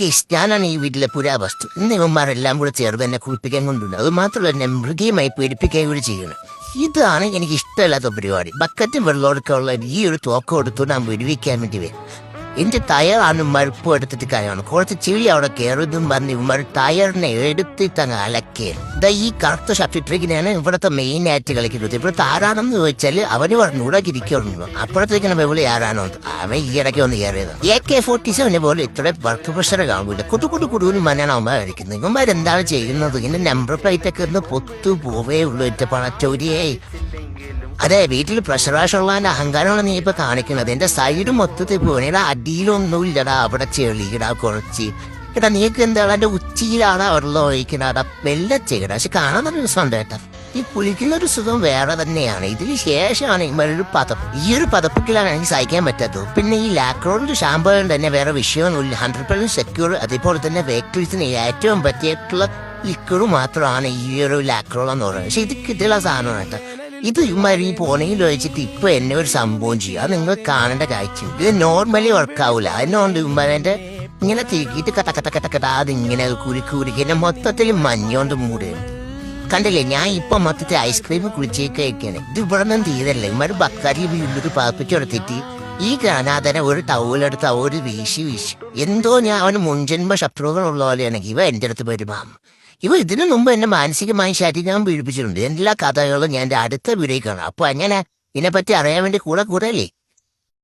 ഗീസ് ഞാനാണ് ഈ വീട്ടിലെ പുരാവസ്തു. ഇന്ന് ഇവന്മാരെല്ലാം കൂടെ ചേർന്ന് എന്നെ കുളിപ്പിക്കാൻ കൊണ്ടുണ്ട് അത് മാത്രമല്ല എന്നെ മൃഗീയമായി പീഡിപ്പിക്കുകയും കൂടി ചെയ്യുന്നു ഇതാണ് എനിക്ക് ഇഷ്ടമില്ലാത്ത പരിപാടി. ബക്കറ്റും വെള്ളമൊക്കെ ഉള്ള ഈ ഒരു തോക്കം എടുത്തു ഞാൻ വിടുവിക്കാൻ വേണ്ടി വരും. എന്റെ ടയറാണ് മഴപ്പ് എടുത്തിട്ട് കാര്യമാണ്. കുറച്ച് ചിളി അവിടെ കയറുന്നതും പറഞ്ഞ് ഇവർ ടയറിനെ എടുത്തിട്ട് അങ്ങ് അലക്കേ. ഇതാ ഈ കറുത്ത ഷർട്ട് ഇട്ടിരിക്കുന്നതാണ് ഇവിടുത്തെ മെയിൻ ആയിട്ട് കളിക്കുന്നത്. ഇവിടുത്തെ ആരാണെന്ന് ചോദിച്ചാൽ അവന് പറഞ്ഞു ഇവിടെ ഇരിക്കുന്നു അപ്പോഴത്തേക്കാണ് വെവിളി ആരാണോ. അവൻ ഈ ഇടയ്ക്ക് ഒന്ന് കയറിയത് എ കെ ഫോർട്ടി സെവനെ പോലെ ഇത്ര വർക്ക് പ്രഷർ കാണൂല കുട്ടു കുട്ടു കുടുവിന് മനാണ് അവന്മാർ ഇവന്മാർ ഇവന്മാരെന്താണ് ചെയ്യുന്നത്? ഇങ്ങനെ നമ്പർ പ്ലേറ്റ് ഒക്കെ ഒന്ന് പൊത്തു പോവേ ഉള്ളൂ. ഇറ്റ പണച്ചോരിയേ. അതെ വീട്ടിൽ പ്രഷർ വാഷ് ഉള്ള അഹങ്കാരമാണ് നീ ഇപ്പൊ കാണിക്കുന്നത്. എന്റെ സൈഡ് മൊത്തത്തിൽ പോണേടാ അടിയിലൊന്നും ഇല്ലടാ അവിടെ ചെളിയിടാ കുറച്ച്. എടാ നീക്ക് എന്താണ്? എന്റെ ഉച്ചയിലാണ് വെള്ളം ഒഴിക്കണടാ വെല്ല ചെയ്യടാ. പക്ഷെ കാണാൻ നല്ല രസമുണ്ട് കേട്ടാ. ഈ പുളിക്കുന്ന ഒരു സുഖം വേറെ തന്നെയാണ്. ഇതിന് ശേഷമാണ് ഒരു പതപ്പ്. ഈ ഒരു പതപ്പിക്കലാണ് എനിക്ക് സഹിക്കാൻ പറ്റാത്തത്. പിന്നെ ഈ ലാക്രോണിന്റെ ഷാമ്പോ തന്നെ വേറെ വിഷയമൊന്നുമില്ല. ഹൺഡ്രഡ് പെർസെന്റ് സെക്യൂർ അതേപോലെ തന്നെ വേക്ടീസിന് ഏറ്റവും പറ്റിയിട്ടുള്ള ലിക്വിഡ് മാത്രമാണ് ഈ ഒരു ലാക്രോൾ എന്ന് പറയുന്നത്. പക്ഷെ ഇത് കിട്ടിയുള്ള സാധനമാണ് കേട്ടോ. ഇത് ഇമാരി പോണെങ്കിൽ വെച്ചിട്ട് ഇപ്പൊ എന്നെ ഒരു സംഭവം ചെയ്യും. നിങ്ങൾ കാണേണ്ട കാഴ്ച ഇത് നോർമലി വർക്കാവൂല അതിനോണ്ട് ഇമ്മാരെ ഇങ്ങനെ തിരികിട്ട് കട്ട കട്ട കട്ട കട്ട അതിങ്ങനെ കുരുക്ക് കുരുക്കി എന്നെ മൊത്തത്തിൽ മഞ്ഞോണ്ട് മൂടുകയും കണ്ടില്ലേ? ഞാൻ ഇപ്പൊ മൊത്തത്തിൽ ഐസ്ക്രീം കുളിച്ചേക്കാണ് ഇത് ഇവിടെ നിന്നും തീരല്ലേ. ഇമാര് ബക്കാരി വീട്ടിൽ പാപ്പിച്ചെടുത്തിട്ട് ഈ ഗാനാഥനെ ഒരു ടൗലെടുത്ത് ഒരു വീശി വീശി. എന്തോ ഞാൻ അവന് മുൻജന്മ ശത്രുക്കളുള്ള പോലെയാണെങ്കിൽ ഇവ എന്റെ അടുത്ത് പെരുമാം ഇവ ഇതിനു മുമ്പ് എന്നെ മാനസികമായി ശരീരം പീഡിപ്പിച്ചിട്ടുണ്ട്. എല്ലാ കഥകളും ഞാൻ അടുത്ത വീഡിയോ കാണാം. അപ്പൊ അങ്ങനെ ഇതിനെപ്പറ്റി അറിയാൻ വേണ്ടി കൂടെ കൂടല്ലേ